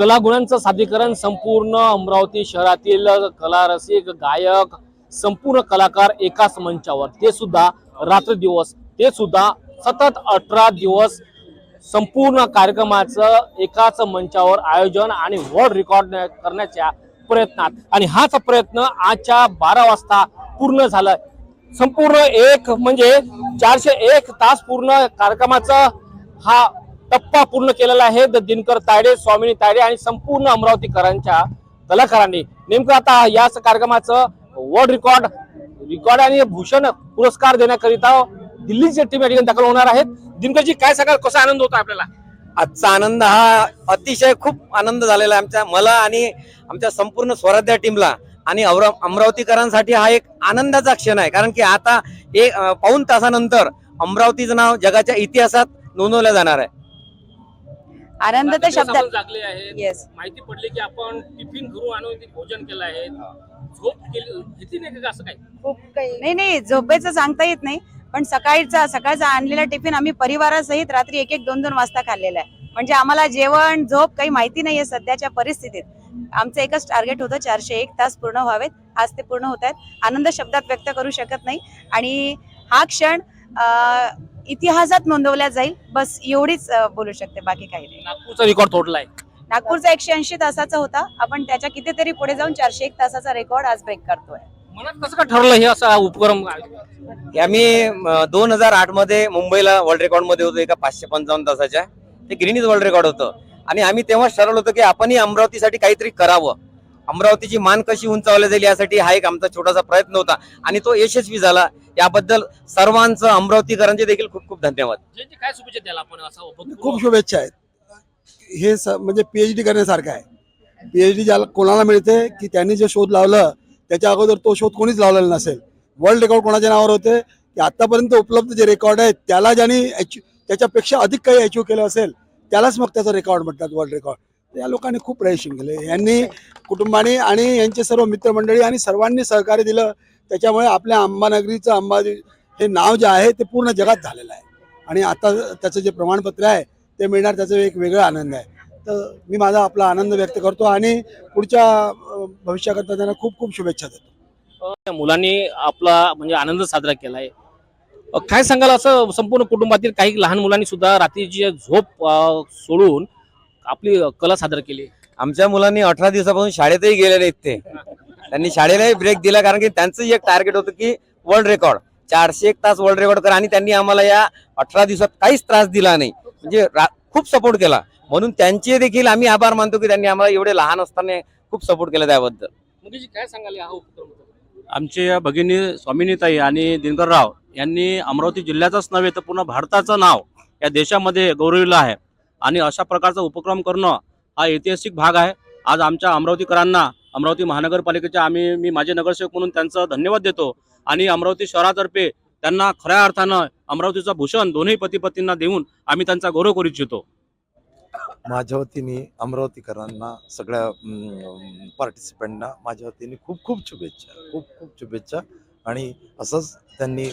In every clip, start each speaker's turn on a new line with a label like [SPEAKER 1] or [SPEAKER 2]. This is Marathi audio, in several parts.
[SPEAKER 1] कलागुणांचं सादरीकरण संपूर्ण अमरावती शहरातील कलारसिक गायक संपूर्ण कलाकार एकाच मंचावर. ते सुद्धा रात्र दिवस ते सुद्धा सतत अठरा दिवस संपूर्ण कार्यक्रमाचं एकाच मंचावर आयोजन आणि वर्ल्ड रेकॉर्ड करण्याच्या प्रयत्नात. आणि हाच प्रयत्न आजच्या बारा वाजता पूर्ण झाला संपूर्ण एक म्हणजे चारशे एक तास पूर्ण कार्यक्रमाचा हा टप्पा पूर्ण केलेला आहे. द दिनकर तायडे स्वामिनी तायडे आणि संपूर्ण अमरावतीकरांच्या कलाकारांनी. नेमकं आता याच कार्यक्रमाचं वर्ल्ड रेकॉर्ड रेकॉर्ड आणि भूषण पुरस्कार देण्याकरिता दिल्लीची टीम या ठिकाणी दाखल होणार आहेत. दिनकरजी काय सांगाल? कसा आनंद होता आपल्याला?
[SPEAKER 2] आजचा आनंद हा अतिशय खूप आनंद झालेला आहे आमच्या मला आणि आमच्या संपूर्ण स्वराध्या टीमला आणि औरा- अमरावतीकरांसाठी हा एक आनंदाचा क्षण आहे. कारण की आता एक पाऊन पाऊण तासानंतर अमरावतीचं नाव जगाच्या इतिहासात नोंदवलं जाणार आहे.
[SPEAKER 3] आनंद तर शब्दात
[SPEAKER 1] जागले आहेत.
[SPEAKER 3] येस
[SPEAKER 1] माहिती पडली की आपण टिफिन घरून आणून इथे भोजन केलं आहे. झोप केली नाही का असं काही?
[SPEAKER 3] खूप काही. नाही नाही झोपेचं सांगता येत नाही. पण सकाळचा सकाळचा आणलेला टिफिन आम्ही परिवारासहित रात्री एक एक दोन दोन वाजता खाल्लेला आहे. म्हणजे आम्हाला जेवण झोप काही माहिती नाहीये सध्याच्या परिस्थितीत. आमचं एकच टार्गेट होतं चारशे एक तास पूर्ण व्हावेत. आज ते पूर्ण होत आहेत. आनंद शब्दात व्यक्त करू शकत नाही. आणि हा क्षण अं, इतिहासात नोंदवला जाईल. बस एवढीच बोलू शकते. बाकी काही नाही.
[SPEAKER 1] नागपूरचा रेकॉर्ड तोडलाय.
[SPEAKER 3] नागपूरचा एकशे ऐंशी तासाचा होता. आपण त्याच्या कितीतरी पुढे जाऊन चारशे एक तासाचा रेकॉर्ड आज ब्रेक करतोय.
[SPEAKER 1] मनात कसं का ठरलं हे असा उपक्रम?
[SPEAKER 2] हे आम्ही दोन हजार आठमध्ये मुंबईला वर्ल्ड रेकॉर्डमध्ये होतो एका पाचशे पंचावन्न तासाच्या. ते ग्रीनिज वर्ल्ड रेकॉर्ड होतं. आणि आम्ही तेव्हाच ठरवलं होतं की आपणही अमरावतीसाठी काहीतरी करावं. अमरावतीची मान कशी उंचावली जाईल यासाठी हा एक आमचा छोटासा प्रयत्न होता आणि तो यशस्वी झाला. याबद्दल सर्वांचं अमरावतीकरांचे देखील खूप खूप धन्यवाद.
[SPEAKER 1] काय शुभेच्छा द्याल आपण असा?
[SPEAKER 4] खूप शुभेच्छा आहेत. हे म्हणजे पीएचडी करण्यासारखं आहे. पीएचडी ज्याला कोणाला मिळते की त्यांनी जे शोध लावलं त्याच्या अगोदर तो शोध कोणीच लावलेला नसेल. वर्ल्ड रेकॉर्ड कोणाच्या नावावर होते? की आतापर्यंत उपलब्ध जे रेकॉर्ड आहेत त्याला ज्यांनी त्याच्यापेक्षा अधिक काही अचीव केलं असेल त्यालाच मग त्याचं रेकॉर्ड म्हणतात वर्ल्ड रेकॉर्ड या लोकांनी खूप प्रयत्न केले. यांनी कुटुंबाने आणि यांचे सर्व मित्रमंडळी आणि सर्वांनी सहकार्य दिलं. त्याच्यामुळे आपल्या अंबानगरीचं अंबाजी हे नाव जे आहे ते पूर्ण जगात झालेलं आहे. आणि आता त्याचं जे प्रमाणपत्र आहे ते मिळणार त्याचा एक वेगळा आनंद आहे. तर मी माझा आपला आनंद व्यक्त करतो आणि पुढच्या भविष्याकरता त्यांना खूप खूप शुभेच्छा देतो.
[SPEAKER 1] त्या मुलांनी आपला म्हणजे आनंद साजरा केलाय. आहे काय सांगाल असं संपूर्ण कुटुंबातील काही लहान मुलांनी सुद्धा रात्रीची झोप सोडून आपली कला सादर केली?
[SPEAKER 2] आमच्या मुलांनी अठरा दिवसापासून शाळेतही गेले नाहीत ते. त्यांनी शाळेलाही ब्रेक दिला कारण की त्यांचंही एक टार्गेट होतं की वर्ल्ड रेकॉर्ड चारशे एक तास वर्ल्ड रेकॉर्ड करा आणि त्यांनी आम्हाला या अठरा दिवसात काहीच त्रास दिला नाही. म्हणजे रा- खूप सपोर्ट केला. म्हणून त्यांचे देखील आम्ही आभार मानतो की त्यांनी आम्हाला एवढे लहान असताना खूप सपोर्ट केला त्याबद्दल.
[SPEAKER 1] काय सांगाल हा उपक्रम
[SPEAKER 5] आमचे या भगिनी स्वामिनीताई आणि दिनकरराव यांनी अमरावती जिल्ह्याचंच नव्हे तर पूर्ण भारताचं नाव या देशामध्ये गौरविलं आहे. आणि अशा प्रकारचा उपक्रम करणं हा ऐतिहासिक भाग आहे. आज आमच्या अमरावतीकरांना अमरावती महानगरपालिकेच्या आम्ही मी माझे नगरसेवक म्हणून त्यांचा धन्यवाद देतो. आणि अमरावती शहरातर्फे त्यांना खऱ्या अर्थानं अमरावतीचं भूषण दोन्ही पतीपतींना देऊन आम्ही त्यांचा गौरव करू इच्छितो.
[SPEAKER 6] माझ्या वतीने अमरावतीकरांना सगळ्या पार्टिसिपंटना माझ्या वतीने खूप खूप शुभेच्छा खूप खूप शुभेच्छा. आणि असंच त्यांनी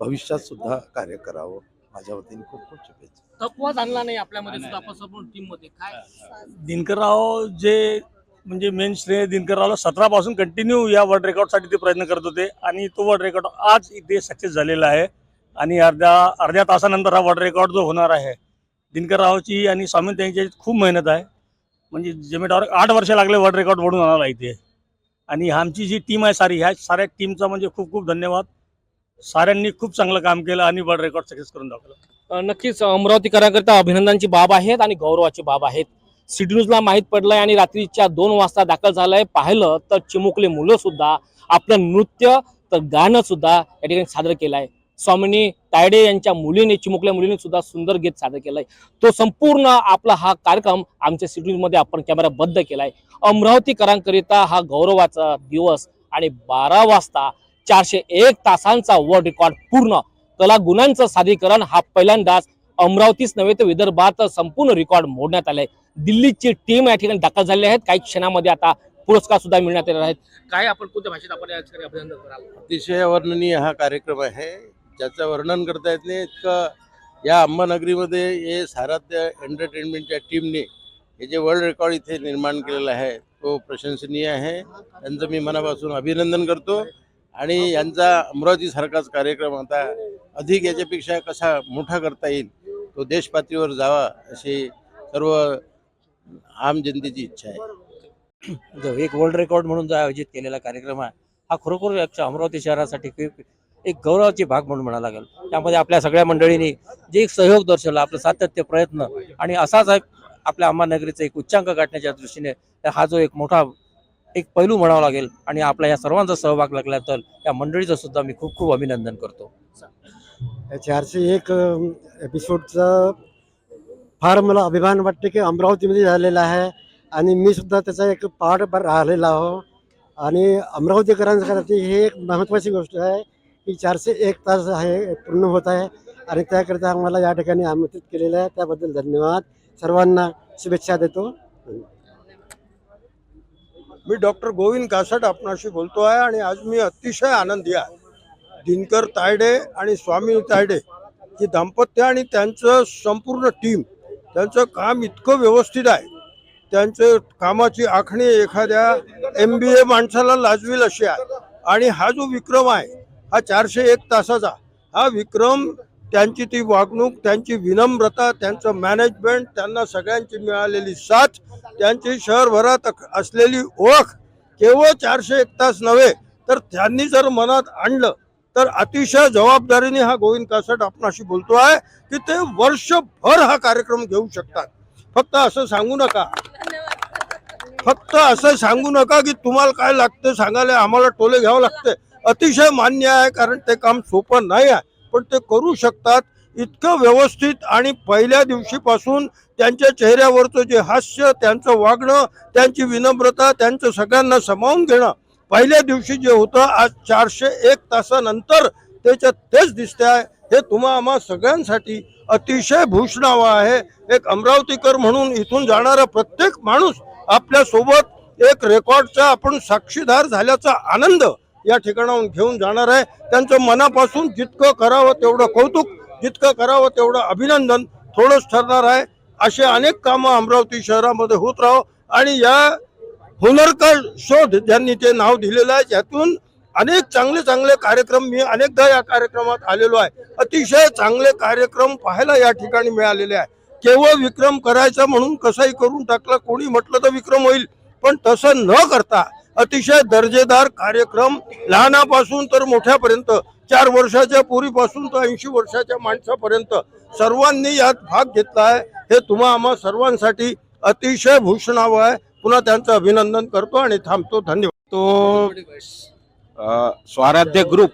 [SPEAKER 6] भविष्यात सुद्धा कार्य करावं. माझ्या वतीने खूप खूप शुभेच्छा.
[SPEAKER 1] थकवा जाणला नाही आपल्यामध्ये सुद्धा आपण संपूर्ण टीममध्ये. काय?
[SPEAKER 7] दिनकरराव जे म्हणजे मेन श्रेय दिनकररावला सतरा पासून कंटिन्यू या वर्ल्ड रेकॉर्डसाठी ते प्रयत्न करत होते आणि तो वर्ल्ड रेकॉर्ड आज इथे सक्सेस झालेला आहे. आणि अर्ध्या अर्ध्या तासानंतर हा वर्ल्ड रेकॉर्ड जो होणार आहे दिनकररावची आणि स्वामी त्यांची खूप मेहनत आहे. म्हणजे जमेटावर आठ वर्ष लागले वर्ल्ड रेकॉर्ड बनवून आणायला इथे. आणि आमची जी टीम आहे सारी ह्या साऱ्या टीमचा म्हणजे खूप खूप धन्यवाद. साऱ्यांनी खूप चांगलं काम केलं आणि वर्ल्ड रेकॉर्ड सक्सेस करून दाखवलं.
[SPEAKER 1] नक्कीच अमरावतीकरांकरता अभिनंदनची बाब आहेत आणि गौरवाची बाब आहेत. सिटी न्यूजला माहीत पडलंय आणि रात्रीच्या दोन वाजता दाखल झालंय. पाहिलं तर चिमुकले मुलं सुद्धा आपलं नृत्य तर गाणं सुद्धा या ठिकाणी सादर केलंय. स्वामिनी तायडे यांच्या मुलीने चिमुकल्या मुलीने सुद्धा सुंदर गीत सादर केलंय. तो संपूर्ण आपला हा कार्यक्रम आमच्या सिटी न्यूजमध्ये आपण कॅमेराबद्ध केलाय. अमरावतीकरांकरिता हा गौरवाचा दिवस आणि बारा वाजता चारशे एक तासांचा वर्ल्ड रेकॉर्ड पूर्ण. कला गुणांचं सादरीकरण हा पहिल्यांदाच अमरावतीच नव्हे तर विदर्भात संपूर्ण रेकॉर्ड मोडण्यात आलाय. दिल्लीची टीम या ठिकाणी दाखल झाली आहेत. काही क्षणामध्ये आता पुरस्कार सुद्धा मिळण्यात येणार आहेत. काय आपण कोणत्या भाषेत आपण अभिनंदन कराल?
[SPEAKER 8] अतिशय वर्णनीय हा कार्यक्रम आहे. ज्याचं वर्णन करता येत नाही. इतकं या अंबानगरीमध्ये हे साराध्य एंटरटेनमेंटच्या टीमने हे जे वर्ल्ड रेकॉर्ड इथे निर्माण केलेलं आहे तो प्रशंसनीय आहे. त्यांचं मी मनापासून अभिनंदन करतो. आणि यांचा अमरावतीसारखाच कार्यक्रम आता अधिक याच्यापेक्षा कसा मोठा करता येईल तो देश पातळीवर जावा अशी सर्व आम जनतेची इच्छा आहे.
[SPEAKER 9] जो एक वर्ल्ड रेकॉर्ड म्हणून जो आयोजित केलेला कार्यक्रम आहे हा खरोखर अमरावती शहरासाठी एक गौरवाची भाग म्हणून म्हणावा लागेल. त्यामध्ये आपल्या सगळ्या मंडळींनी जे एक सहयोग दर्शवला आपलं सातत्य प्रयत्न आणि असाच एक आपल्या अंबानगरीचा एक उच्चांक गाठण्याच्या दृष्टीने हा जो एक मोठा एक पैलू म्हणावा लागेल आणि आपला या सर्वांचा सहभाग लागला तर या मंडळीचं सुद्धा मी खूप खूप अभिनंदन करतो.
[SPEAKER 10] चारशे एक एपिसोडचं फार मला अभिमान वाटते की अमरावतीमध्ये झालेला आहे आणि मी सुद्धा त्याचा एक पार्ट राहिलेला आहो. आणि अमरावतीकरांसाठी हे एक महत्त्वाची गोष्ट आहे की चारशे एक तास आहे पूर्ण होत आहे आणि त्याकरिता आम्हाला या ठिकाणी आमंत्रित केलेलं आहे. त्याबद्दल धन्यवाद. सर्वांना शुभेच्छा देतो.
[SPEAKER 11] मी डॉक्टर गोविंद कासट आपणाशी बोलतो आहे आणि आज मी अतिशय आनंदी आहे. दिनकर तायडे आणि स्वामी तायडे ही दाम्पत्य आणि त्यांचं संपूर्ण टीम त्यांचं काम इतकं व्यवस्थित आहे. त्यांचं कामाची आखणी एखाद्या एम बी ए माणसाला लाजवील अशी आहे. आणि हा जो विक्रम आहे हा चारशे एक तासाचा हा विक्रम त्यांची ती वागणूक त्यांची विनम्रता त्यांचं मॅनेजमेंट त्यांना सगळ्यांची मिळालेली साथ त्यांची शहरभरात असलेली ओळख केवळ चारशे एक तास नव्हे तर त्यांनी जर मनात आणलं तर अतिशय जबाबदारीने हा गोविंद कासट आपणाशी बोलतो आहे की ते वर्षभर हा कार्यक्रम घेऊ शकतात. फक्त असं सांगू नका. फक्त असं सांगू नका की तुम्हाला काय लागतं सांगायला आम्हाला टोले घ्यावं लागते. अतिशय मान्य आहे कारण ते काम सोपं नाही आहे. पण ते करू शकतात इतकं व्यवस्थित आणि पहिल्या दिवशीपासून त्यांच्या चेहऱ्यावरचं जे हास्य त्यांचं वागणं त्यांची विनम्रता त्यांचं सगळ्यांना सामावून घेणं पहिल्या दिवशी जे होतं आज चारशे एक तासानंतर त्याच्यात तेच दिसते आहे हे तुम्हा आम्हा सगळ्यांसाठी अतिशय भूषणावं आहे. एक अमरावतीकर म्हणून इथून जाणारा प्रत्येक माणूस आपल्यासोबत एक रेकॉर्डचा आपण साक्षीदार झाल्याचा आनंद या ठिकाणाहून घेऊन जाणार आहे. त्यांचं मनापासून जितकं करावं तेवढं कौतुक जितकं करावं तेवढं अभिनंदन थोडंच ठरणार आहे. असे अनेक कामं अमरावती शहरामध्ये होत राहो. आणि या हुनरकर शोध ज्यांनी ते नाव दिलेलं आहे यातून अनेक चांगले चांगले कार्यक्रम मी अनेकदा या कार्यक्रमात आलेलो आहे. अतिशय चांगले कार्यक्रम पाहायला या ठिकाणी मिळालेले आहे. केवळ विक्रम करायचा म्हणून कसाही करून टाकला कोणी म्हटलं तर विक्रम होईल. पण तसं न करता अतिशय दर्जेदार कार्यक्रम लहानापासून तर मोठ्यापर्यंत चार वर्षाच्या पूर्वीपासून तर ऐंशी वर्षाच्या माणसापर्यंत सर्वांनी यात भाग घेतला आहे. हे तुम्हा आम्हा सर्वांसाठी अतिशय भूषणावं आहे. पुन्हा त्यांचं अभिनंदन करतो आणि थांबतो. धन्यवाद.
[SPEAKER 12] तो स्वाराध्य ग्रुप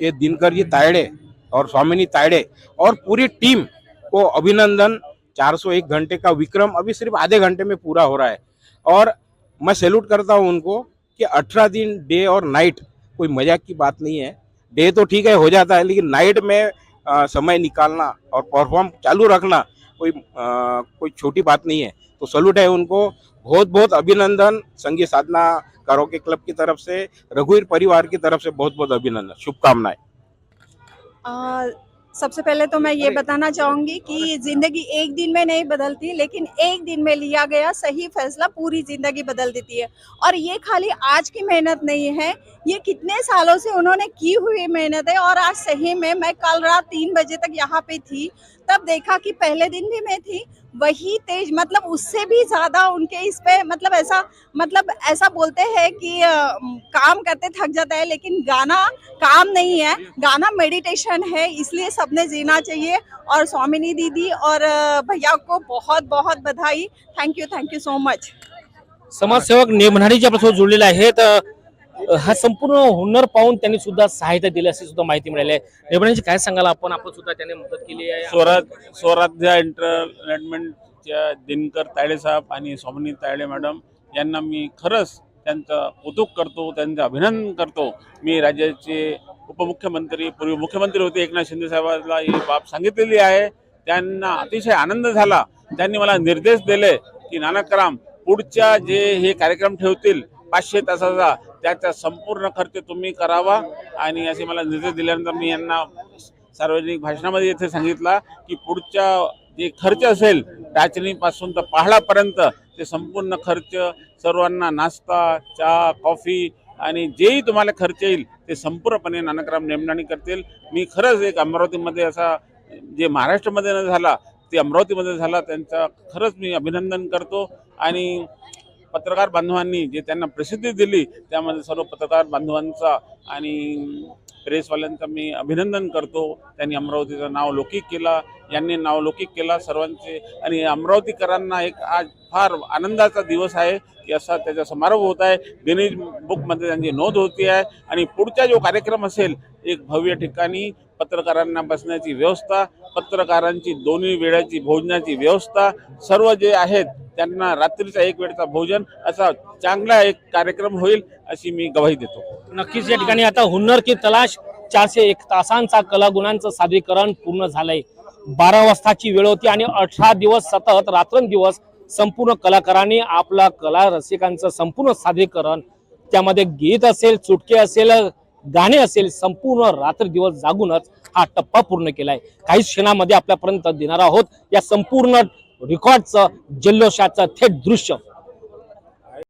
[SPEAKER 12] के दिनकर जी तायड़े और स्वामिनी तायड़े और पूरी टीम को अभिनंदन। 401 घंटे का विक्रम अभी सिर्फ आधे घंटे में पूरा हो रहा है। और मैं सैल्यूट करता हूँ उनको कि 18 दिन डे और नाइट कोई मज़ाक की बात नहीं है। डे तो ठीक है हो जाता है लेकिन नाइट में अ, समय निकालना और परफॉर्म चालू रखना कोई अ, कोई छोटी बात नहीं है। तो सल्यूट है उनको। बहुत बहुत अभिनंदन। संगीत साधना कारोके क्लब की तरफ़ से रघुवीर परिवार की तरफ़ से बहुत बहुत अभिनंदन। शुभकामनाएँ।
[SPEAKER 13] आ, सबसे पहले तो मैं ये बताना चाहूँगी कि ज़िंदगी एक दिन में नहीं बदलती लेकिन एक दिन में लिया गया सही फैसला पूरी ज़िंदगी बदल देती है। और ये खाली आज की मेहनत नहीं है ये कितने सालों से उन्होंने की हुई मेहनत है और आज सही में मैं कल रात तीन बजे तक यहाँ पे थी तब देखा कि पहले दिन भी मैं थी वही तेज मतलब उससे भी ज़्यादा उनके इस पे मतलब ऐसा मतलब ऐसा बोलते हैं कि अ, काम करते थक जाता है लेकिन गाना काम नहीं है गाना मेडिटेशन है इसलिए सबने जीना चाहिए। और स्वामिनी दीदी और भैया को बहुत बहुत बधाई। Thank you thank you so much
[SPEAKER 1] समाजसेवक नेमणारी जे आपल्यासोबत जोडलेले हा संपूर्ण हुनर पाहून त्यांनी सुद्धा सहायता दिली अशी सुद्धा माहिती मिळाली आहे. नेमणाची काय सांगायला आपण? आपण सुद्धा त्याने मदत केली आहे.
[SPEAKER 14] स्वराज स्वराज्य एंटरटेनमेंटच्या दिनकर तायडे साहेब आणि स्वामिनी तायडे मॅडम यांना मी खरंच त्यांचं कौतुक करतो त्यांचं अभिनंदन करतो. मी राज्याचे उपमुख्यमंत्री पूर्वी मुख्यमंत्री होते एकनाथ शिंदे साहेबांना ही बाब सांगितलेली आहे. त्यांना अतिशय आनंद झाला. त्यांनी मला निर्देश दिले की नानकराम पुढच्या जे हे कार्यक्रम ठेवतील पाचशे तासाचा त्याचा संपूर्ण खर्च तुम्ही करावा. आणि असे मला निर्देश दिल्यानंतर मी यांना सार्वजनिक भाषणामध्ये येथे सांगितला की पुढच्या जे खर्च असेल टाचणीपासून तर पहाडापर्यंत ते संपूर्ण खर्च सर्वांना नाश्ता चहा कॉफी आणि जेही तुम्हाला खर्च येईल ते संपूर्णपणे नानकराम नेमणाणी करतील. मी खरंच एक अमरावतीमध्ये असा जे महाराष्ट्रामध्ये न झाला ते अमरावतीमध्ये झाला त्यांचा खरंच मी अभिनंदन करतो. आणि पत्रकार बांधवांनी जे त्यांना प्रसिद्धी दिली त्यामध्ये सर्व पत्रकार बांधवांचा आणि प्रेसवाल्यांचा मी अभिनंदन करतो. त्यांनी अमरावतीचं नाव लौकिक केला यांनी नाव लौकिक केला सर्वांचे. आणि अमरावतीकरांना एक आज फार आनंदाचा दिवस आहे की असा त्याचा समारोह होत आहे. गणेश बुकमध्ये त्यांची नोंद होती आहे. आणि पुढचा जो कार्यक्रम असेल एक भव्य ठिकाणी पत्रकारांना बसण्याची व्यवस्था पत्रकारांची दोन्ही वेळाची भोजनाची व्यवस्था सर्व जे आहेत त्यांना रात्रीचा एक वेळचा भोजन असा चांगला एक कार्यक्रम होईल अशी मी गवाही देतो.
[SPEAKER 1] नक्कीच या ठिकाणी आता हुन्नर की तलाश चारशे एक तासांचा कलागुणांचं सादरीकरण पूर्ण झालंय. बारा वाजताची वेळ होती आणि अठरा दिवस सतत रात्रंदिवस संपूर्ण कलाकारांनी आपला कला रसिकांचं संपूर्ण सादरीकरण त्यामध्ये गीत असेल चुटके असेल गाणे असेल संपूर्ण रात्र दिवस जागूनच हा टप्पा पूर्ण केलाय. काही क्षणामध्ये आपल्यापर्यंत देणार आहोत या संपूर्ण रेकॉर्डचं जल्लोषाचं थेट दृश्य.